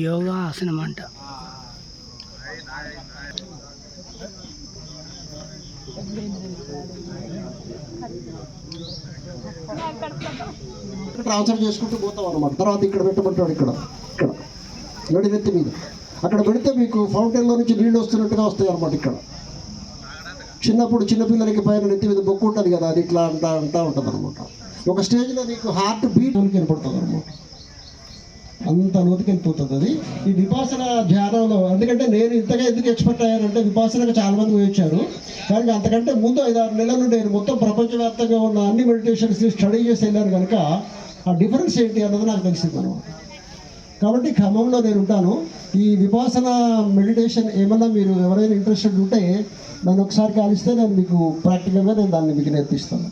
యోగా ఆసనం అంట. ట్రాన్స్ఫర్ చేసుకుంటూ పోతాం అనమాట తర్వాత ఇక్కడ పెట్టమంటాడు ఇక్కడ. ఇక్కడ. నడినెత్తి మీద. అక్కడ పెడితే మీకు ఫౌంటైన్లో నుంచి నీళ్ళు వస్తున్నట్టుగా వస్తాయి అనమాట ఇక్కడ. చిన్నప్పుడు చిన్నపిల్లలకి పైన నెత్తి మీద బొక్కు ఉంటుంది కదా అది ఇట్లా అంటా అంటా ఉంటుంది అనమాట ఒక స్టేజ్లో నీకు హార్ట్ బీట్ కనపడుతుంది అనమాట అంత లోతుకెళ్ళిపోతుంది అది. ఈ విపాసన ధ్యానంలో ఎందుకంటే నేను ఇంతగా ఎందుకు ఎక్స్పర్ట్ అయ్యానంటే విపాసనకు చాలా మంది వచ్చారు. కానీ అంతకంటే ముందు ఐదారు నెలల నుండి నేను మొత్తం ప్రపంచవ్యాప్తంగా ఉన్న అన్ని మెడిటేషన్స్ స్టడీ చేసి వెళ్ళాను కనుక ఆ డిఫరెన్స్ ఏంటి అన్నది నాకు తెలిసింది అనమాట కాబట్టి ఖమ్మంలో నేను ఉంటాను. ఈ విపాసన మెడిటేషన్ ఏమన్నా మీరు ఎవరైనా ఇంట్రెస్టెడ్ ఉంటే నన్ను ఒకసారి కాలిస్తే నేను మీకు ప్రాక్టికల్గా నేను దాన్ని మీకు నేర్పిస్తాను.